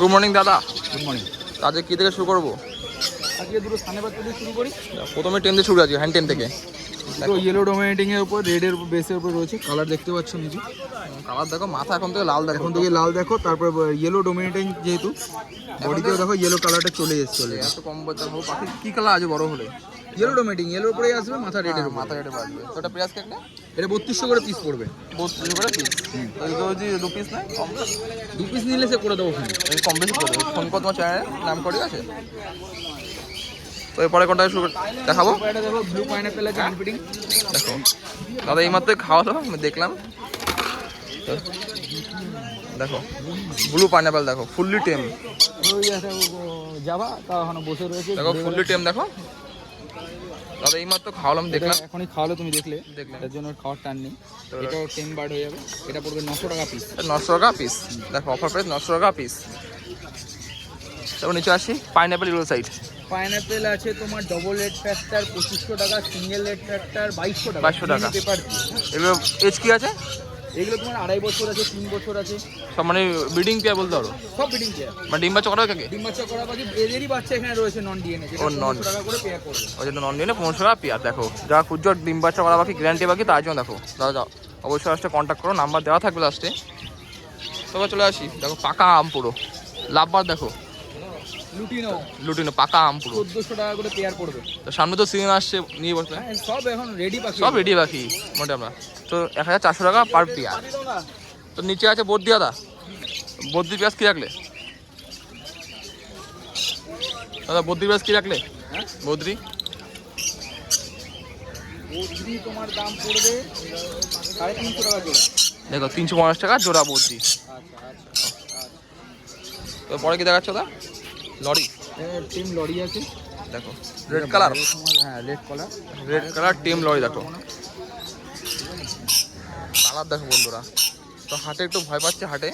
Good morning দাদা। Good morning আজকে কী থেকে শুরু করব? আজকে দুটো সানেবাদ থেকে শুরু করি। প্রথমে টেন দিয়ে শুরু আছে হ্যান্ড টেন থেকে। তো ইয়েলো ডোমিনেটিং এর উপর রেড এর উপর বেসের উপর রয়েছে। কালার দেখতে পাচ্ছ নিচে। কালার দেখো মাথা এখন থেকে লাল দেখো। এখন থেকে লাল দেখো তারপর ইয়েলো ডোমিনেটিং যেহেতু বডিতেও দেখো ইয়েলো কালারটা চলে এসছে চলে এত কম বছর হোক পাখি কী কালার আছে বড় হলে? ইয়েলো ডোমিনেটিং ইয়েলোর উপরেই আসবে মাথা রেডের হ্যাঁ, মাথা রেটে বাজবে। তো এটা পেঁয়াজ কেকটা এটা বত্রিশশো করে পিস পড়বে। বত্রিশ করে পিস তো যদি দু পিস নয় কম দু পিস নিলে সে করে দেবো এই কম বেশি করে দেবো ফোন কর তোমার নাম করে আছে? তো এরপরে কোনটা শুরু দেখাবো? ব্লু পাইনাপেল আছে আনফিটিং দেখো। দাদা এই মাত্র খাওয়ালো আমি দেখলাম। দেখো ব্লু পাইনাপেল দেখো ফুললি টেম যাবা তা এখনও বসে রয়েছে দেখো ফুললি টেম দেখো। দাদা এই মাত্র খাওয়ালাম দেখলাম। এখনই খাওয়ালো তুমি দেখলে। দেখলাম। এটার জন্য খাওয়ার টান নেই। এটাও টেন বার্ড হয়ে যাবে। এটা পড়বে নশো টাকা পিস নশো টাকা পিস দেখো অফার প্রাইস নশো টাকা পিস তারপর নিচে আসি পাইনঅ্যাপেল রোল সাইড পাইনঅ্যাপেল আছে তোমার ডবল রেড ফ্যাক্টর পঁচিশশো টাকা সিঙ্গেল রেড ফ্যাক্টর বাইশশো টাকা। বাইশশো টাকা। পেপার এগুলো এজ কি আছে? এগুলো তোমার আড়াই বছর আছে তিন বছর আছে। সব মানে ব্রিডিং পেয়ার বলতে পারো? সব বিডিং পেয়ার। মানে ডিম বাচ্চা করা কাকে? ডিম বাচ্চা করা বাকি এদেরই বাচ্চা এখানে রয়েছে নন ডিএনএ ও। পনেরোশো টাকা করে পেয়ার করবে। ওই জন্য নন নিলে পনেরোশো টাকা পেয়ার দেখো। যা খুঁজছো ডিম বাচ্চা করা বাকি গ্যারান্টি বাকি তার জন্য দেখো। দাদা যাও অবশ্যই লাস্টে কন্ট্যাক্ট করো নাম্বার দেওয়া থাকবে লাস্টে তবে চলে আসি। দেখো পাকা আম পুরো। লাভবার দেখো। লুটিনো। লুটিনো পাকা আম পুরো। চোদ্দোশো টাকা করে পেয়ার করবে তো সামনে তো সিজন আসছে নিয়ে বসলে হ্যাঁ সব এখন রেডি পাখি। সব আমরা। তো টাকা পার পেয়ার তো নিচে আছে পেঁয়াজ কি রাখলে? দাদা বদ্রি পেঁয়াজ কি রাখলে? বদ্রি? বদ্রি তোমার দাম পড়বে সাড়ে তিনশো টাকা জোড়া। দেখো তিনশো পঞ্চাশ টাকা জোড়া বদ্রি। আচ্ছা আচ্ছা। তো পরে কি দেখাচ্ছ দাদা? লরি? টিম লরি আছে। দেখো রেড কালার হ্যাঁ red colour red colour team lorry দেখো। কালার দেখো বন্ধুরা। তো হাটে একটু ভয় পাচ্ছে হাটে।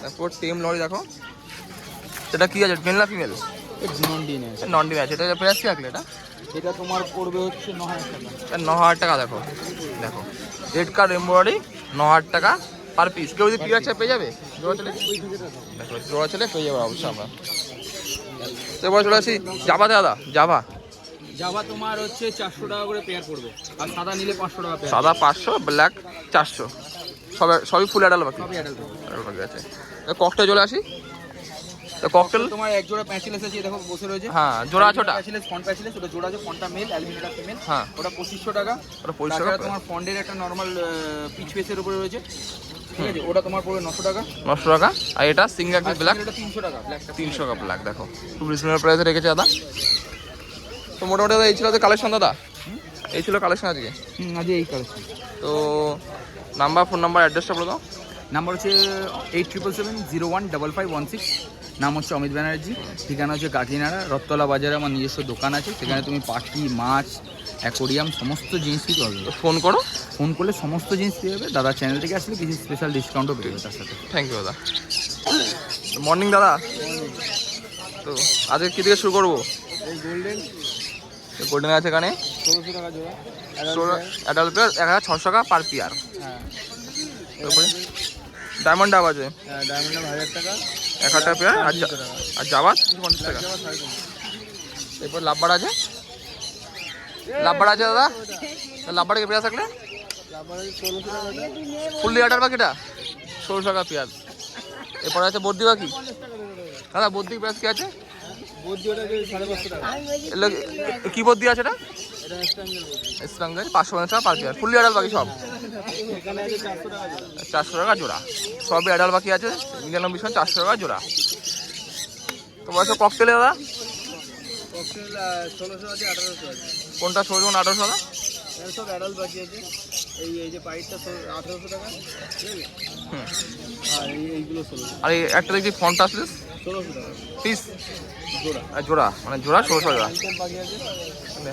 তারপর টিম লরি দেখো। সেটা কি আছে মেল না ফিমেল নন ডিএনএ আছে। নন ডিম আছে। এটা প্রাইস কি রাখলে এটা? এটা তোমার পড়বে হচ্ছে ন হাজার টাকা। ন হাজার টাকা দেখো। দেখো রেড কার্ড এমব্রয়ডারি ন হাজার টাকা। পার পিস কেউ যদি পিয়ার চাই পেয়ে যাবে জোড়া চলে জোড়া চলে পেয়ে যাব অবশ্যই আমরা। এবার চলে আসি জাভা দাদা জাভা। জাভা তোমার হচ্ছে চারশো টাকা করে পেয়ার পড়বে আর সাদা নিলে পাঁচশো টাকা পেয়ার সাদা পাঁচশো ব্ল্যাক চারশো। সবে সবই ফুল অ্যাডাল বাকি। সবই অ্যাডাল বাকি আছে। ককটেল চলে আসি। তো ককটেল তোমার এক জোড়া প্যাচিলেস আছে দেখো বসে রয়েছে। হ্যাঁ জোড়া আছে ওটা প্যাচিলেস ফন্ট প্যাচিলেস ওটা জোড়া আছে ফন্টটা মেল অ্যালুমিনিয়ামটা ফিমেল হ্যাঁ। ওটা পঁচিশশো টাকা। ওটা পঁচিশ তাছাড়া টাকা তোমার ফন্ডের একটা নর্মাল পিচ পেসের উপরে রয়েছে। ঠিক আছে ওটা তোমার পড়বে নশো টাকা। নশো টাকা। আর এটা সিঙ্গার আর ব্ল্যাক? এটা তিনশো টাকা ব্ল্যাকটা তিনশো টাকা। ব্ল্যাক দেখো। খুব রিজনেবল প্রাইসে রেখেছে দাদা। তো মোটামুটি দাদা এই ছিল কালেকশন দাদা? এই ছিল কালেকশন আজকে? হুম এই কালেকশন তো নাম্বার ফোন নাম্বার অ্যাড্রেসটা বলে দাও। নাম্বার হচ্ছে eight triple seven zero one double five one six নাম হচ্ছে অমিত ব্যানার্জি। ঠিকানা হচ্ছে কাকিনাড়া। রত্তলা বাজারে আমার নিজস্ব দোকান আছে। সেখানে তুমি পাখি মাছ অ্যাকোরিয়াম সমস্ত জিনিস পেয়ে পাবে ফোন করো। ফোন করলে সমস্ত জিনিস পেয়ে যাবে। দাদা চ্যানেল থেকে আসলে কিছু স্পেশাল ডিসকাউন্টও পেয়ে যাবে তার সাথে। থ্যাংক ইউ দাদা। মর্নিং দাদা। তো আজকে কী থেকে শুরু করব? গোল্ডেন গোল্ডেন আছে এখানে। ষোলোশো টাকা জোড়া অ্যাডাল্ট পেয়ার এক হাজার ছশো টাকা পার পেয়ার তারপরে ডায়মন্ড ডাব আছে। ডায়মন্ড হাজার টাকা। এক হাজার পেয়ার আর আর জাবাত পঞ্চাশ টাকা। এরপর লাভবার আছে। লাভবার আছে দাদা? লাভবারে কি পেঁয়াজ থাকলে ফুললি আটার বাকিটা ষোলোশো টাকা পেঁয়াজ। এরপরে আছে বদ্রি বাকি দাদা বদ্রি পেঁয়াজ কি আছে? কি বদ্রি আছে এটা? পাঁচশো পঞ্চাশ টাকা পার পেয়ার ফুললি আডাল বাকি সব? চারশো টাকা জোড়া। সবই অ্যাডাল বাকি আছে। নিরানব্বই সময় চারশো টাকা জোড়া। তো বয়স ককটেলে দাদা? ষোলোশো আছে আঠারোশো আছে। কোনটা ষোলো আঠারোশো দাদা এর সব অ্যাডাল্ট বাকি আছে। এই এই যে পাইপটা আঠারোশো টাকা। আর এই এইগুলো ষোলোশো। আর এই একটা দেখছি ফোনটা আসলে ষোলোশো টাকা। পিস জোড়া। জোড়া। মানে জোড়া ষোলোশো বাকি আছে।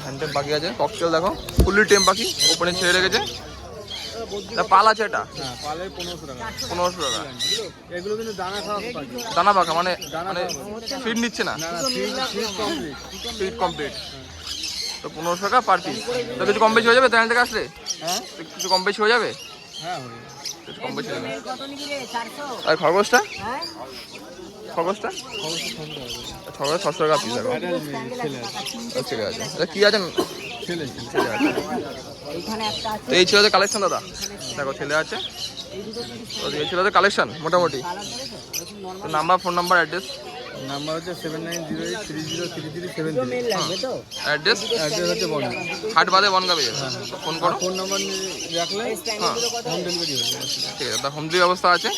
হ্যান্ডটেম বাকি আছে। ককটেল দেখো। ফুললি টেম বাকি ওপেনে ছেড়ে রেখেছে। পাল আছে এটা? হ্যাঁ পনেরোশো টাকা। এগুলো কিন্তু দানা খাওয়া দানা পাকা মানে মানে ফিড নিচ্ছে না? ফিড ফিড কমপ্লিট তো পনেরোশো টাকা পার পিস তো কিছু কম বেশি হয়ে যাবে? চ্যানেল থেকে আসলে? হ্যাঁ। তো কিছু কম বেশি হয়ে যাবে? হ্যাঁ কম বেশি আর খরগোশটা? খরগোশটা? খরগোশ ছশো টাকা পিস দেখো ও, ঠিক আছে। আচ্ছা কী আছে? ছেলে আছে। তো এই ছিল যে কালেকশন দাদা? দেখো ছেলে আছে। তো এই ছিল যে কালেকশন মোটামুটি। তো number phone number address number হচ্ছে seven nine zero eight three zero three three seven address address হচ্ছে বন্ধ হাট বাদে বনগা বেজে ফোন করো। ফোন নাম্বার রাখলে হ্যাঁ। হোম ডেলিভারি হয়ে ঠিক আছে হোম ডেলিভারি ব্যবস্থা আছে?